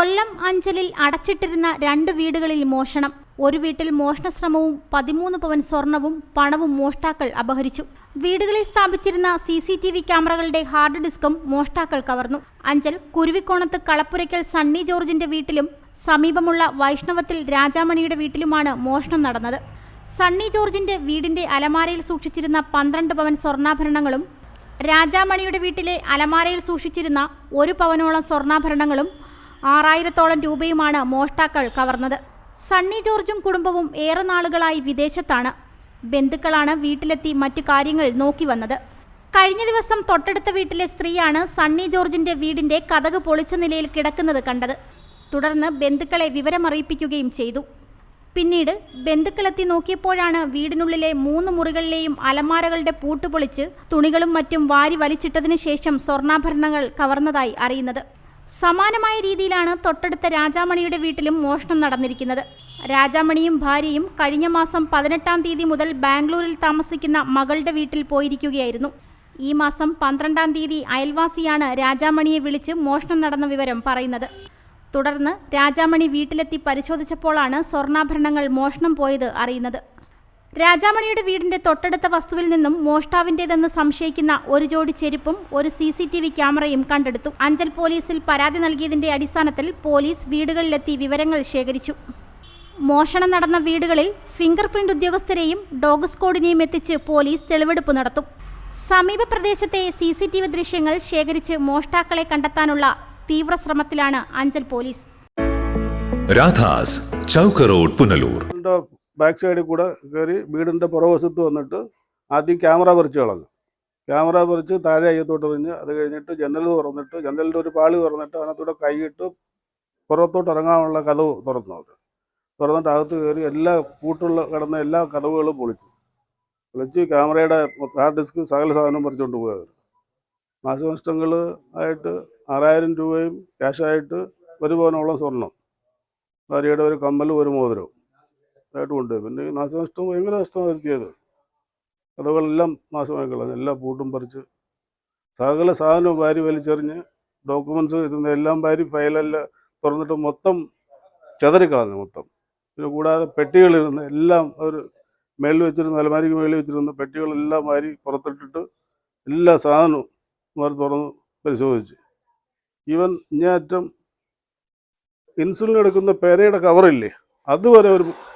കൊല്ലം അഞ്ചലിൽ അടച്ചിട്ടിരുന്ന രണ്ട് വീടുകളിൽ മോഷണം. ഒരു വീട്ടിൽ മോഷണശ്രമവും പതിമൂന്ന് പവൻ സ്വർണവും പണവും മോഷ്ടാക്കൾ അപഹരിച്ചു. വീടുകളിൽ സ്ഥാപിച്ചിരുന്ന സി സി ടി വി ക്യാമറകളുടെ ഹാർഡ് ഡിസ്കും മോഷ്ടാക്കൾ കവർന്നു. അഞ്ചൽ കുരുവിക്കോണത്ത് കളപ്പുരയ്ക്കൽ സണ്ണി ജോർജിന്റെ വീട്ടിലും സമീപമുള്ള വൈഷ്ണവത്തിൽ രാജാമണിയുടെ വീട്ടിലുമാണ് മോഷണം നടന്നത്. സണ്ണി ജോർജിന്റെ വീടിന്റെ അലമാരയിൽ സൂക്ഷിച്ചിരുന്ന പന്ത്രണ്ട് പവൻ സ്വർണാഭരണങ്ങളും രാജാമണിയുടെ വീട്ടിലെ അലമാരയിൽ സൂക്ഷിച്ചിരുന്ന ഒരു പവനോളം സ്വർണാഭരണങ്ങളും ആറായിരത്തോളം രൂപയുമാണ് മോഷ്ടാക്കൾ കവർന്നത്. സണ്ണി ജോർജും കുടുംബവും ഏറെ നാളുകളായി വിദേശത്താണ്. ബന്ധുക്കളാണ് വീട്ടിലെത്തി മറ്റു കാര്യങ്ങൾ നോക്കി വന്നത്. കഴിഞ്ഞ ദിവസം തൊട്ടടുത്ത വീട്ടിലെ സ്ത്രീയാണ് സണ്ണി ജോർജിന്റെ വീടിന്റെ കതക് പൊളിച്ച നിലയിൽ കിടക്കുന്നത് കണ്ടത്. തുടർന്ന് ബന്ധുക്കളെ വിവരമറിയിപ്പിക്കുകയും ചെയ്തു. പിന്നീട് ബന്ധുക്കളെത്തി നോക്കിയപ്പോഴാണ് വീടിനുള്ളിലെ മൂന്ന് മുറികളിലെയും അലമാരകളുടെ പൂട്ടുപൊളിച്ച് തുണികളും മറ്റും വാരി വലിച്ചിട്ടതിനു ശേഷം സ്വർണാഭരണങ്ങൾ കവർന്നതായി അറിയുന്നത്. സമാനമായ രീതിയിലാണ് തൊട്ടടുത്ത രാജാമണിയുടെ വീട്ടിലും മോഷണം നടന്നിരിക്കുന്നത്. രാജാമണിയും ഭാര്യയും കഴിഞ്ഞ മാസം പതിനെട്ടാം തീയതി മുതൽ ബാംഗ്ലൂരിൽ താമസിക്കുന്ന മകളുടെ വീട്ടിൽ പോയിരിക്കുകയായിരുന്നു. ഈ മാസം പന്ത്രണ്ടാം തീയതി അയൽവാസിയാണ് രാജാമണിയെ വിളിച്ച് മോഷണം നടന്ന വിവരം പറയുന്നത്. തുടർന്ന് രാജാമണി വീട്ടിലെത്തി പരിശോധിച്ചപ്പോഴാണ് സ്വർണാഭരണങ്ങൾ മോഷണം പോയത് അറിയുന്നത്. രാജാമണിയുടെ വീടിന്റെ തൊട്ടടുത്ത വസ്തുവിൽ നിന്നും മോഷ്ടാവിന്റേതെന്ന് സംശയിക്കുന്ന ഒരു ജോഡി ചെരുപ്പും ഒരു സി സി ടി വി ക്യാമറയും കണ്ടെടുത്തു. അഞ്ചൽ പോലീസിൽ പരാതി നൽകിയതിന്റെ അടിസ്ഥാനത്തിൽ പോലീസ് വീടുകളിലെത്തി വിവരങ്ങൾ ശേഖരിച്ചു. മോഷണം നടന്ന വീടുകളിൽ ഫിംഗർ പ്രിന്റ് ഉദ്യോഗസ്ഥരെയും ഡോഗ് സ്ക്വാഡിനെയും എത്തിച്ച് പോലീസ് തെളിവെടുപ്പ് നടത്തും. സമീപ പ്രദേശത്തെ സി സി ടി വി ദൃശ്യങ്ങൾ ശേഖരിച്ച് മോഷ്ടാക്കളെ കണ്ടെത്താനുള്ള തീവ്ര ശ്രമത്തിലാണ് Anchal police. Radhas chowk road Punalur. Back സൈഡിൽ കൂടെ കയറി വീടിന്റെ പുറവശത്ത് വന്നിട്ട് ആദ്യം ക്യാമറ പറിച്ച് കളഞ്ഞു. ക്യാമറ പറിച്ച് താഴെ അയ്യത്തോട്ട് എറിഞ്ഞ് അത് കഴിഞ്ഞിട്ട് ജനൽ തുറന്നിട്ട് ജനലിന്റെ ഒരു പാളി തുറന്നിട്ട് അതിനകത്തൂടെ കൈയിട്ട് പുറത്തോട്ട് ഇറങ്ങാനുള്ള കഥവ് തുറന്നു അവർ തുറന്നിട്ട് അകത്ത് കയറി എല്ലാ കൂട്ടുള്ള കിടന്ന എല്ലാ കഥവുകളും പൊളിച്ചു. പൊളിച്ച് ക്യാമറയുടെ ഹാർഡ് ഡിസ്ക് സകല സാധനവും പറിച്ചുകൊണ്ട് പോയത് നാശനഷ്ടങ്ങൾ ആയിട്ട് ആറായിരം രൂപയും ക്യാഷായിട്ട് ഒരു പവനോളം സ്വർണം ഭാര്യയുടെ ഒരു കമ്മലും ഒരു മോതിരവും. ആയിട്ട് കൊണ്ടുപോയി പിന്നെ നാശനഷ്ടം ഭയങ്കര നഷ്ടം വരുത്തിയത് കഥകളെല്ലാം നാശമായി കളഞ്ഞു എല്ലാം പൂട്ടും പറിച്ച് സകല സാധനവും വാരി വലിച്ചെറിഞ്ഞ് ഡോക്യുമെന്റ്സ് ഇരുന്ന എല്ലാം വാരി ഫയലെല്ലാം തുറന്നിട്ട് മൊത്തം ചെതറിക്കളഞ്ഞു മൊത്തം. പിന്നെ കൂടാതെ പെട്ടികളിരുന്ന് എല്ലാം അവർ മേളിൽ വെച്ചിരുന്ന അലമാരിക്ക് മേളിൽ വെച്ചിരുന്ന പെട്ടികളെല്ലാം വാരി പുറത്തിട്ടിട്ട് എല്ലാ സാധനവും അവർ തുറന്ന് പരിശോധിച്ചു. ഈവൻ ഇങ്ങേറ്റം ഇൻസുലിൻ എടുക്കുന്ന പേരയുടെ കവറില്ലേ അതുവരെ അവർ